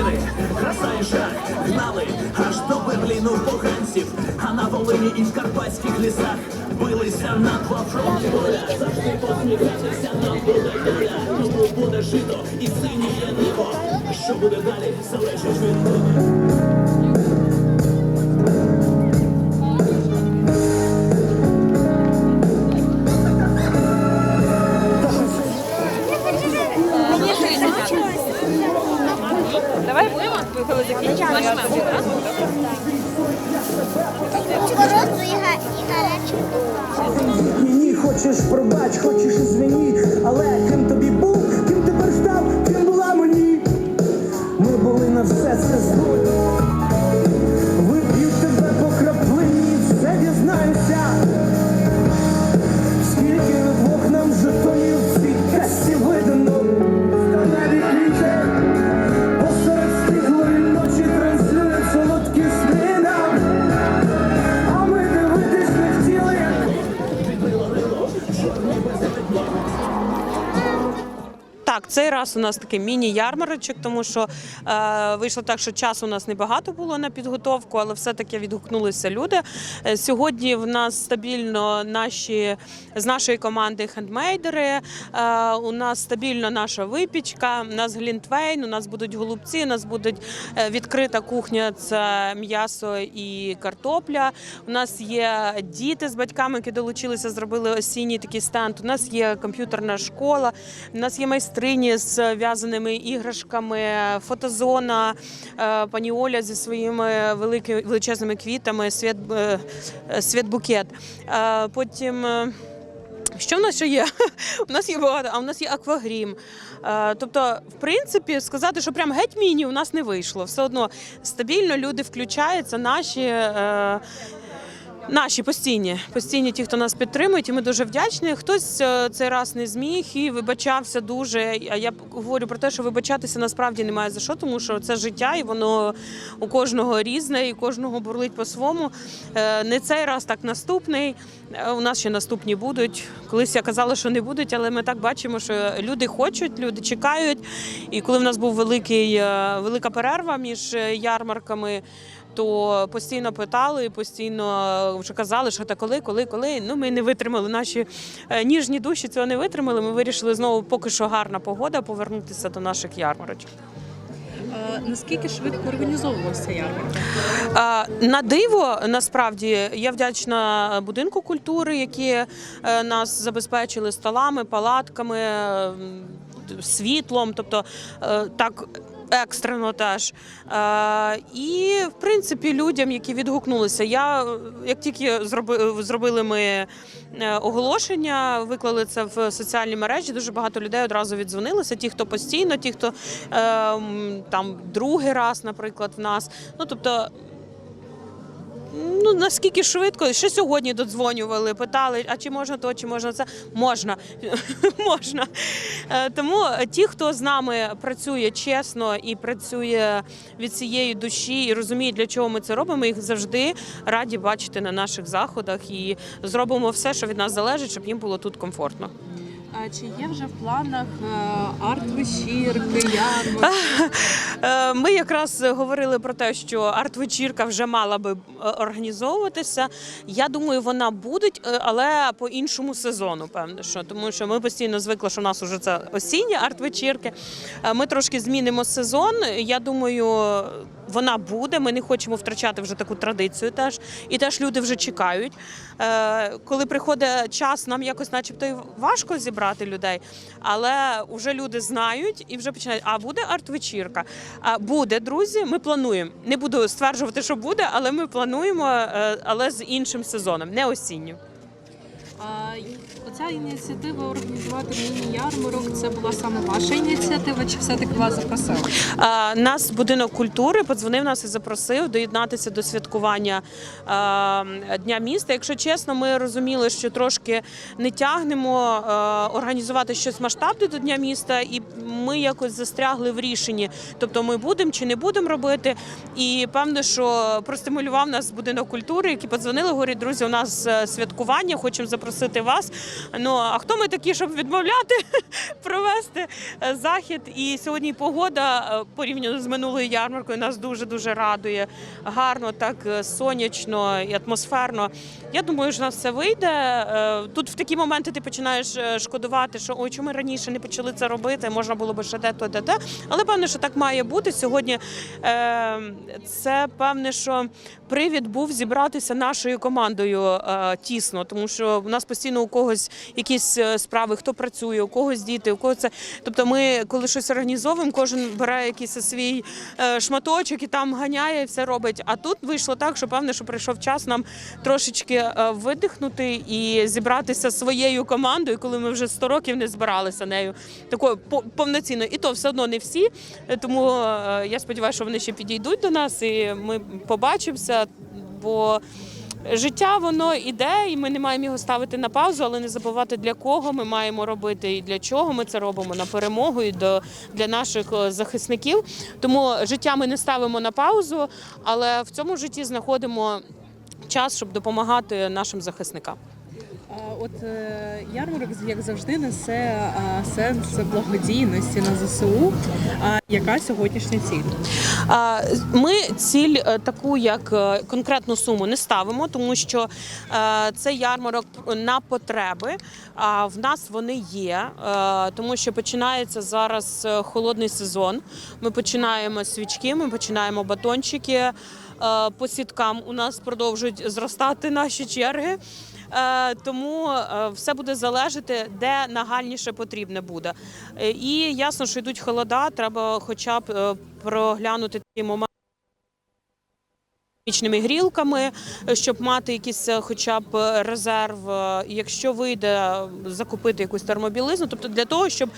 чотири, краса і жах гнали аж до Берліну поганців, а на Волині і в карпатських лісах билися на два фронти. Доля завжди посміхатися нам буде доля. Тому буде жито і синіє небо. Що буде далі, залежить від тебе. Коли закінчимо. я. Морозу і га- і хочеш пробач, хочеш звені, але ким цей раз у нас такий міні-ярмарочок, тому що е, вийшло так, що часу у нас небагато було на підготовку, але все-таки відгукнулися люди. Е, сьогодні в нас стабільно наші з нашої команди хендмейдери. Е, у нас стабільно наша випічка, у нас глінтвейн, у нас будуть голубці, у нас буде відкрита кухня, це м'ясо і картопля. У нас є діти з батьками, які долучилися, зробили осінній такий стенд. У нас є комп'ютерна школа, у нас є майстрині з в'язаними іграшками, фотозона, е, пані Оля зі своїми великими величезними квітами, світ, е, світбукет. Е, Потім. що в нас ще є? У нас є багато, а у нас є аквагрім. Тобто, в принципі, сказати, що прям геть міні у нас не вийшло. Все одно стабільно люди включаються, наші. Наші постійні, постійні ті, хто нас підтримують, і ми дуже вдячні. Хтось е, цей раз не зміг і вибачався дуже. А я говорю про те, що вибачатися насправді немає за що, тому що це життя, і воно у кожного різне, і кожного бурлить по-своєму. Е, Не цей раз, так наступний. Е, У нас ще наступні будуть. Колись я казала, що не будуть, але ми так бачимо, що люди хочуть, люди чекають. І коли в нас був великий, велика перерва між ярмарками. То постійно питали, постійно вже казали, що та коли, коли, коли. Ну ми не витримали. Наші е, ніжні душі цього не витримали. Ми вирішили знову, поки що гарна погода, повернутися до наших ярмарочок. Е, Наскільки швидко організовувався ярмарок? На диво насправді я вдячна будинку культури, які е, нас забезпечили столами, палатками, е, світлом, тобто е, так. Екстрено теж. Е, і, в принципі, людям, які відгукнулися. Я, як тільки зроби, зробили ми е, оголошення, виклали це в соціальні мережі, дуже багато людей одразу віддзвонилися. Ті, хто постійно, ті, хто е, там другий раз, наприклад, в нас. Ну, тобто, Ну наскільки швидко, ще сьогодні додзвонювали, питали, а чи можна то, чи можна це? Можна. можна. Е, Тому ті, хто з нами працює чесно і працює від цієї душі і розуміє, для чого ми це робимо, їх завжди раді бачити на наших заходах і зробимо все, що від нас залежить, щоб їм було тут комфортно. А чи є вже в планах е, арт-вечірки? Е, Ми якраз говорили про те, що арт-вечірка вже мала би е, організовуватися. Я думаю, вона буде, але по іншому сезону, певне, що тому що ми постійно звикли, що в нас вже це осінні арт-вечірки. Ми трошки змінимо сезон. Я думаю. Вона буде. Ми не хочемо втрачати вже таку традицію. Теж і теж люди вже чекають. Е, коли приходить час, нам якось, начебто, і важко зібрати людей, але вже люди знають і вже починають. А буде арт-вечірка? А буде, друзі. Ми плануємо. Не буду стверджувати, що буде, але ми плануємо, е, але з іншим сезоном, не осінню. Оця ініціатива організувати міні-ярмарок це була саме ваша ініціатива, чи все-таки вас запросили? Нас будинок культури подзвонив нас і запросив доєднатися до святкування дня міста. Якщо чесно, ми розуміли, що трошки не тягнемо організувати щось масштабне до дня міста, і ми якось застрягли в рішенні. Тобто, ми будемо чи не будемо робити. І певно, що простимулював нас будинок культури, які подзвонили, говорять, друзі, у нас е, святкування, хочемо запросити вас. Ну а хто ми такі, щоб відмовляти провести е, захід? І сьогодні погода е, порівняно з минулою ярмаркою нас дуже дуже радує. Гарно, так сонячно і атмосферно. Я думаю, що нас все вийде. Тут в такі моменти ти починаєш шкодувати, що ой, чому ми раніше не почали це робити, можна було би ще де то, де те. Але певне, що так має бути. Сьогодні е, це певне, що привід був зібратися нашою командою е, тісно, тому що в нас постійно у когось якісь е, справи, хто працює, у когось діти, у когось це. Тобто, ми, коли щось організовуємо, кожен бере якийсь свій шматочок і там ганяє і все робить. А тут вийшло так, що певне, що прийшов час нам трошечки видихнути і зібратися своєю командою, коли ми вже 100 років не збиралися нею такою по- повноцінно. І то все одно не всі. Е, Тому е, я сподіваюся, що вони ще підійдуть до нас і ми побачимося. Бо життя воно іде, і ми не маємо його ставити на паузу, але не забувати для кого ми маємо робити і для чого ми це робимо на перемогу і до для наших е, захисників. Тому життя ми не ставимо на паузу, але в цьому житті знаходимо час, щоб допомагати нашим захисникам. От е, ярмарок, як завжди, несе сенс благодійності на ЗСУ. А яка сьогоднішня ціль? Ми ціль е, таку, як е, конкретну суму, не ставимо, тому що це ярмарок на потреби. А в нас вони є, тому що починається зараз холодний сезон. Ми починаємо свічки, ми починаємо батончики. По сіткам у нас продовжують зростати наші черги. Е, Тому е, все буде залежати, де нагальніше потрібне буде. Е, І ясно, що йдуть холода, треба хоча б проглянути ті моменти. Пічними грілками, щоб мати якийсь хоча б резерв, якщо вийде закупити якусь термобілизну, тобто для того, щоб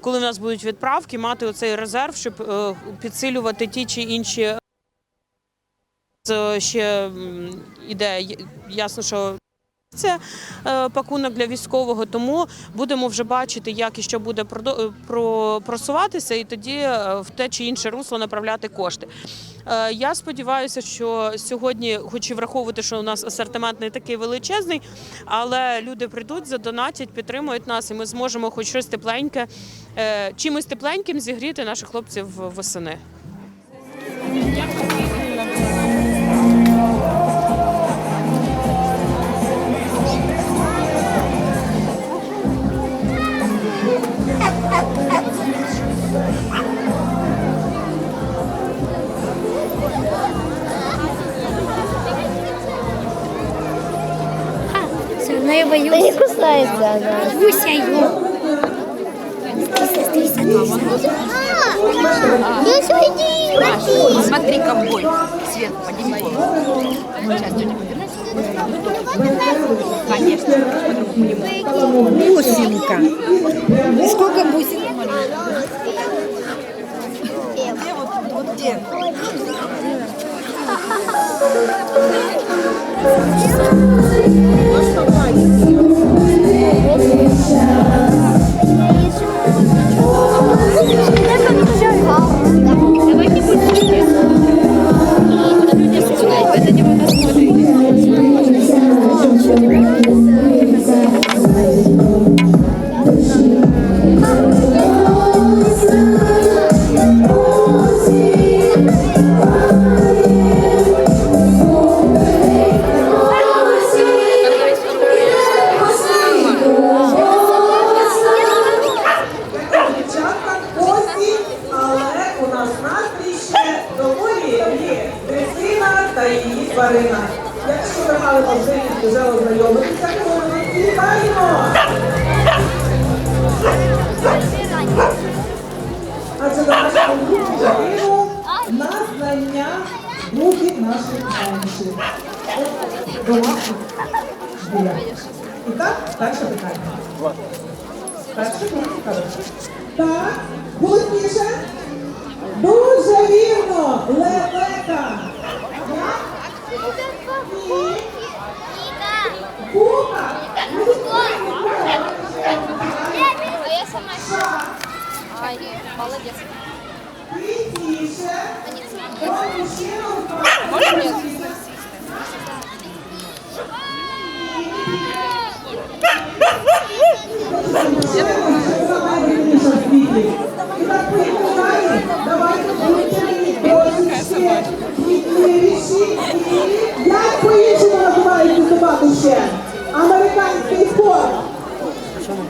коли в нас будуть відправки, мати оцей резерв, щоб підсилювати ті чи інші ще м, іде ясно, що це е, пакунок для військового, тому будемо вже бачити, як і що буде е, просуватися, і тоді е, в те чи інше русло направляти кошти. Е, Я сподіваюся, що сьогодні, хоч і враховувати, що у нас асортимент не такий величезний, але люди прийдуть, задонатять, підтримують нас, і ми зможемо хоч щось тепленьке, е, чимось тепленьким зігріти наших хлопців восени. Боюсь. Да не кусается она. Боюсь я ее. Я сюда Смотри, ковбой. Свет, подними голову. Сейчас тетя повернется. Конечно. Бусинка. Сколько бусин? Где вот, вот где? Давай ще доволі є Христина та її тварина. Якщо ви мали можливість вже ознайомитися, то ми вітаємо! Адже до нашого групу на знання духів наших менших. Домашніх звірят. І так, перше питання. Перше цікаве. Так, голосніше. Дуже вірно, лелека. Як? Ні. Кука. А я сама. Як по-іншому називають цю собаку ще? Американський спорт.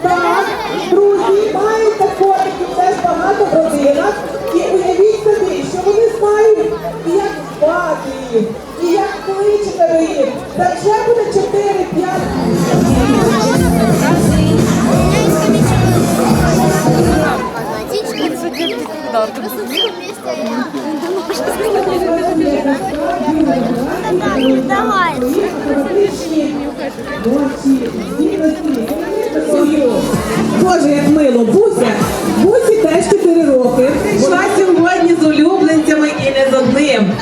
Так, друзі, маєте котиків теж багато в родинах. І уявіть собі, що вони знають, і як звати їх, і як кличете їх. Та вже буде 4-5 Давай. Боже, як мило, Буся. Бусі теж 4 роки. Прийшла сьогодні з улюбленцями і не з одним.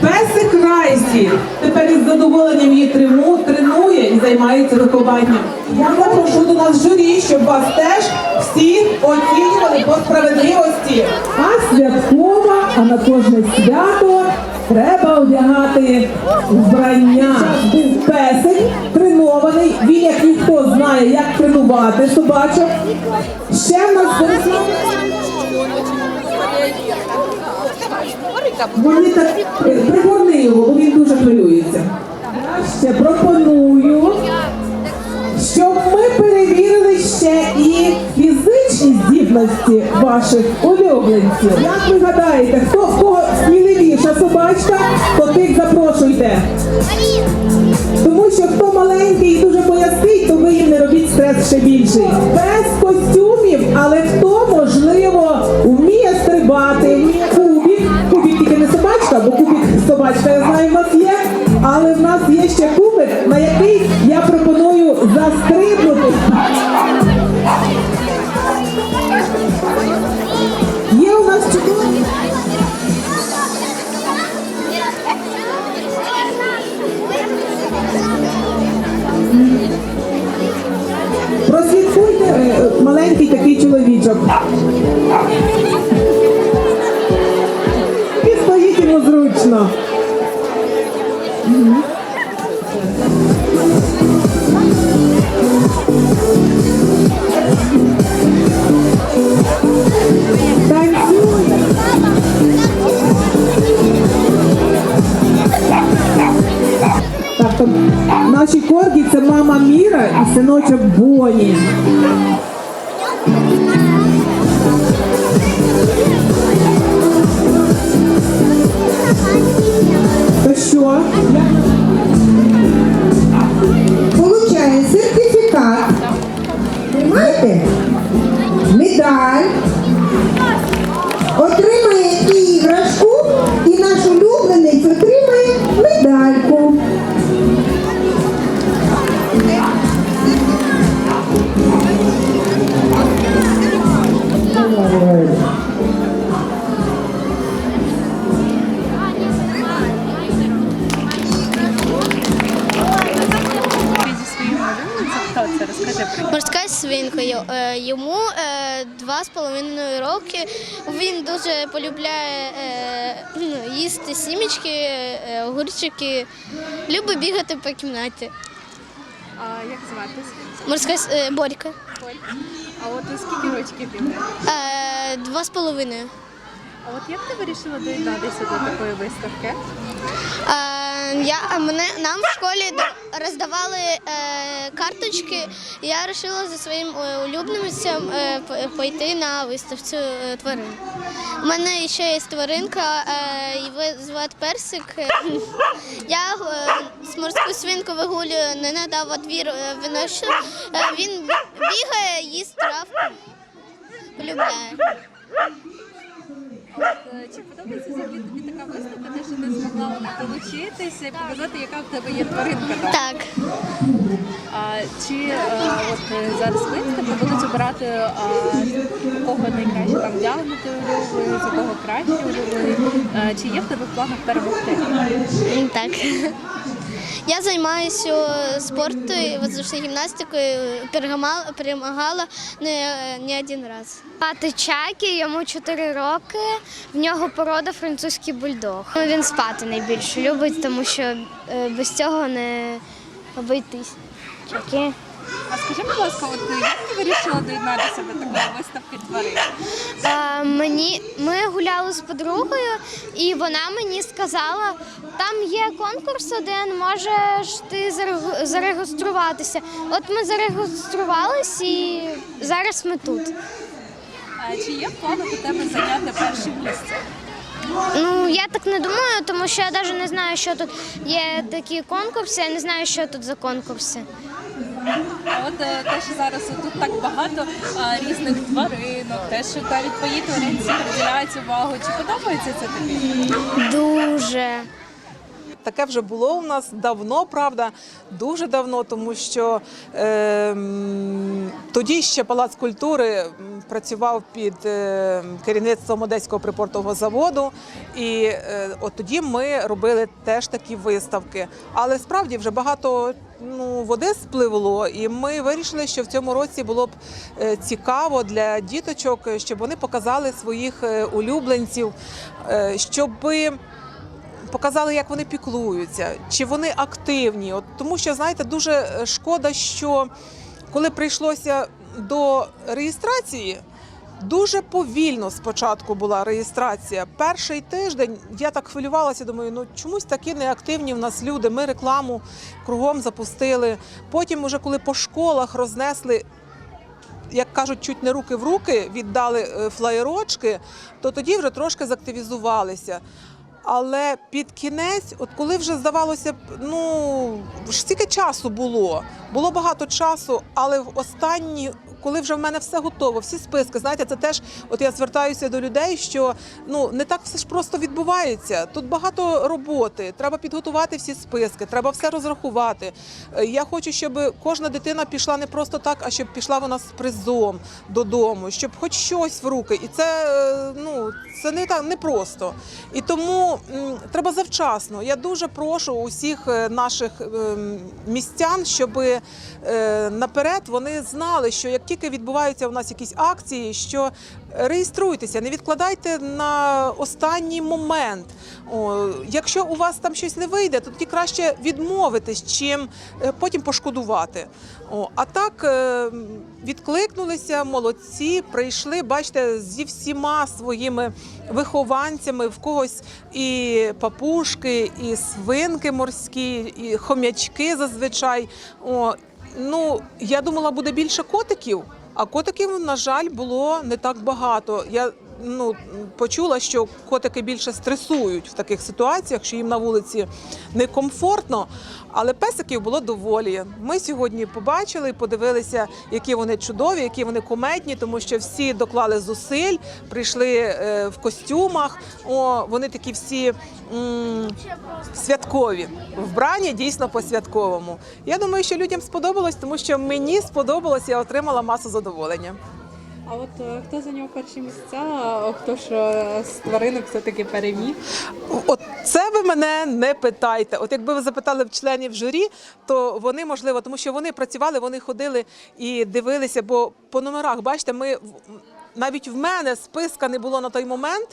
Песик Райсі тепер із задоволенням її трему, тренує і займається вихованням. Я запрошу до нас журі, щоб вас теж всі оцінювали по справедливості. А святкова, а на кожне свято треба одягати вбрання. Песик тренований, він як ніхто знає, як тренувати собачок. Ще в нас Вони так е, пригорни його, бо він дуже хвилюється. Я ще пропоную, щоб ми перевірили ще і фізичні здібності ваших улюбленців. Як ви гадаєте, хто в кого собачка, то тих запрошуйте. Тому що хто маленький і дуже боязкий, то ви їм не робіть стрес ще більший. Без костюмів, але хто такий чоловічок. І стоїть йому зручно. Наші коргі це мама Міра і синочок Боні. natin. Midan, полюбляє е, їсти сімечки, е, огурчики. Любить бігати по кімнаті. А як зватись? Морська е, борька. А от скільки рочків йому? Е, Два з половиною. А от як ти вирішила доєднатися до такої виставки? Е, Я, а мене, нам в школі роздавали е, карточки. Я вирішила за своїм е, улюбленцем е, пойти на виставцю е, тварин. У мене ще є тваринка, е, його звати Персик. Я е, морську свинку вигулюю не надав у двір е, виношу. Е, Він бігає, їсть травку. Полюбляє. Чи подобається взагалі тобі така виставка, те, що ти змогла долучитися і показати, яка в тебе є тваринка? Так. А чи а, от е, зараз виставка будуть обирати, а, кого найкраще там вдягнути улюблений, за кого краще улюблений? Е, Чи є в тебе в планах перемогти? Так. Я займаюся спортом, воздушною гімнастикою, перемагала, не, не один раз. Пати Чакі, йому 4 роки, в нього порода французький бульдог. Ну, Він спати найбільше любить, тому що е, без цього не обійтись. Чакі. А скажи, будь ласка, от як ти вирішила доєднатися до такої виставки тварин? Е, мені ми гуляли з подругою, і вона мені сказала, там є конкурс один, можеш ти зарег- зареєструватися. От ми зареєструвались і зараз ми тут. А чи є в планах у тебе зайняти перше місце? Ну я так не думаю, тому що я навіть не знаю, що тут є такі конкурси. Я не знаю, що тут за конкурси. От е, те, що зараз тут так багато а, різних тваринок, те, що навіть твої тваринці приділяють увагу. Чи подобається це тобі? Дуже. Таке вже було у нас давно, правда, дуже давно, тому що е, тоді ще Палац культури працював під е, керівництвом Одеського припортового заводу, і е, от тоді ми робили теж такі виставки. Але справді вже багато ну, води спливло, і ми вирішили, що в цьому році було б е, цікаво для діточок, щоб вони показали своїх е, улюбленців, е, щоби показали, як вони піклуються, чи вони активні. От тому що знаєте, дуже е, шкода, що коли прийшлося до реєстрації. Дуже повільно спочатку була реєстрація. Перший тиждень я так хвилювалася. Думаю, ну чомусь такі неактивні в нас люди. Ми рекламу кругом запустили. Потім, уже коли по школах рознесли як кажуть, чуть не руки в руки віддали е, флаєрочки, то тоді вже трошки заактивізувалися. Але під кінець, от коли вже здавалося б, ну стільки часу було, було багато часу, але в останні, коли вже в мене все готово, всі списки, знаєте, це теж, от я звертаюся до людей, що ну не так все ж просто відбувається. Тут багато роботи. Треба підготувати всі списки, треба все розрахувати. Е, Я хочу, щоб кожна дитина пішла не просто так, а щоб пішла вона з призом додому, щоб хоч щось в руки. І це е, ну це не так не просто. І тому м, треба завчасно. Я дуже прошу усіх е, наших ем, містян, щоб е, наперед вони знали, що як тільки відбуваються у нас якісь акції, що реєструйтеся, не відкладайте на останній момент. О, якщо у вас там щось не вийде, то тоді краще відмовитись, чим е, потім пошкодувати. О, а так е, відкликнулися, молодці, прийшли, бачите, зі всіма своїми вихованцями, в когось і папушки, і свинки морські, і хомячки зазвичай. О, ну, я думала, буде більше котиків. А котиків, на жаль, було не так багато. Я ну, почула, що котики більше стресують в таких ситуаціях, що їм на вулиці некомфортно. Але песиків було доволі. Ми сьогодні побачили і подивилися, які вони чудові, які вони кумедні, тому що всі доклали зусиль, прийшли е, в костюмах. О, вони такі всі м, святкові. Вбрані дійсно по-святковому. Я думаю, що людям сподобалось, тому що мені сподобалось, я отримала масу задоволення. А от хто хто зайняв перші місця, хто ж е, з тваринок все-таки переміг? От це ви мене не питайте. От якби ви запитали в членів журі, то вони можливо, тому що вони працювали, вони ходили і дивилися, бо по номерах, бачите, ми навіть в мене списка не було на той момент.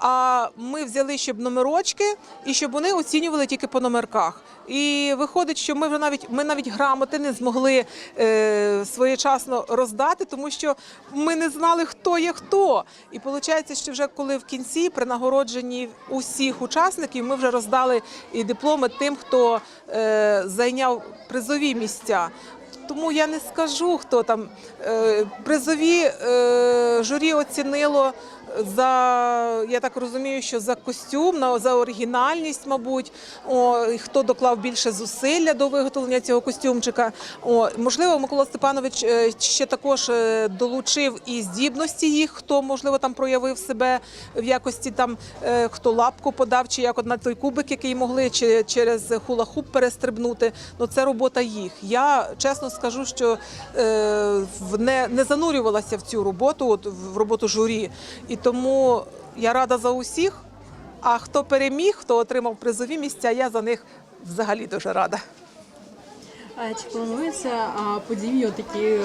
А ми взяли, щоб номерочки, і щоб вони оцінювали тільки по номерках. І виходить, що ми вже навіть ми навіть грамоти не змогли е, своєчасно роздати, тому що ми не знали, хто є хто. І виходить, що вже коли в кінці при нагородженні усіх учасників ми вже роздали і дипломи тим, хто е, зайняв призові місця. Тому я не скажу, хто там Е, призові е, журі оцінило за я так розумію, що за костюм, за оригінальність, мабуть, о, хто доклав більше зусилля до виготовлення цього костюмчика. О, можливо, Микола Степанович е, ще також е, долучив і здібності їх, хто можливо там проявив себе в якості там, е, хто лапку подав, чи як на той кубик, який могли, чи через хула-хуп перестрибнути. Ну це робота їх. Я чесно скажу, що е, не, не занурювалася в цю роботу, от в роботу журі. І тому я рада за усіх. А хто переміг, хто отримав призові місця, я за них взагалі дуже рада. А чи планується подібні такі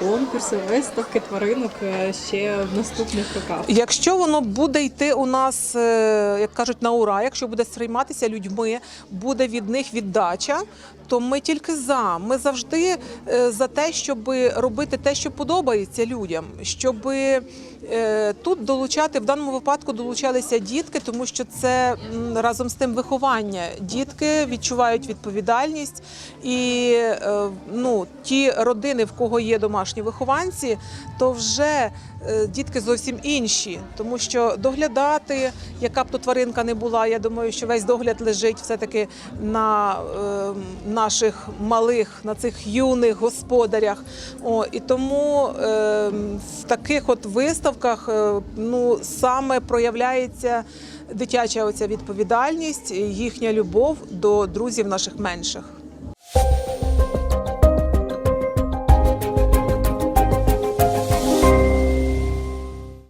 конкурси, виставки тваринок е, ще в наступних роках? Якщо воно буде йти у нас, е, як кажуть, на ура, якщо буде сприйматися людьми, буде від них віддача, то ми тільки за. Ми завжди е, за те, щоб робити те, що подобається людям, щоб тут долучати в даному випадку долучалися дітки, тому що це разом з тим виховання. Дітки відчувають відповідальність, і е, ну, ті родини, в кого є домашні вихованці, то вже е, дітки зовсім інші, тому що доглядати, яка б то тваринка не була, я думаю, що весь догляд лежить все-таки на е, наших малих, на цих юних господарях. О, і тому е, в таких от виставках е, ну, саме проявляється дитяча оця відповідальність, їхня любов до друзів наших менших.